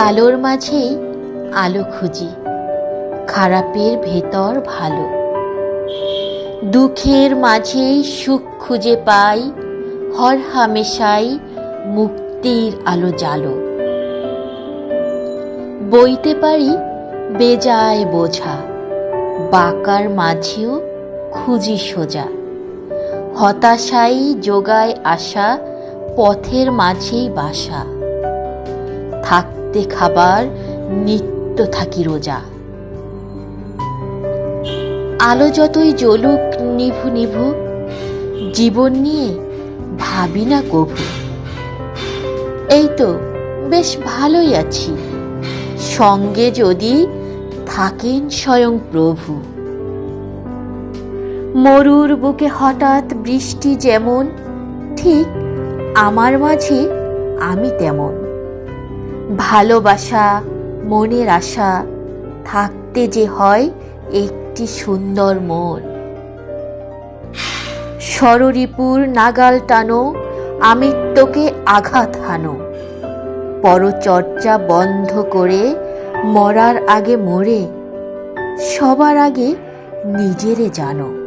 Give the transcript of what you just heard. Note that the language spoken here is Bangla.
কালোর মাঝেই আলো খুঁজি, খারাপের ভেতর ভালো। দুঃখের মাঝেই সুখ খুঁজে পাই, হর হামেশাই মুক্তির আলো জালো। বইতে পারি বেজায় বোঝা, বাঁকার মাঝেও খুঁজি সোজা। হতাশাই যোগায় আশা, পথের মাঝেই বাসা। থাকতে খাবার নিত্য থাকি রোজা। আলো যতই জ্বলুক নিভু নিভু, জীবন নিয়ে ভাবি না কভু। এই তো বেশ ভালোই আছি। সঙ্গে যদি থাকেন স্বয়ং প্রভু। মরুর বুকে হঠাৎ বৃষ্টি যেমন, ঠিক আমার মাঝে আমি তেমন। ভালোবাসা, মনের আশা, থাকতে যে হয় একটি সুন্দর মন। সররিপুর নাগাল টানো, আমিত্বকে আঘাত হানো। পরচর্চা বন্ধ করে মরার আগে মরে, সবার আগে নিজেরে জানো।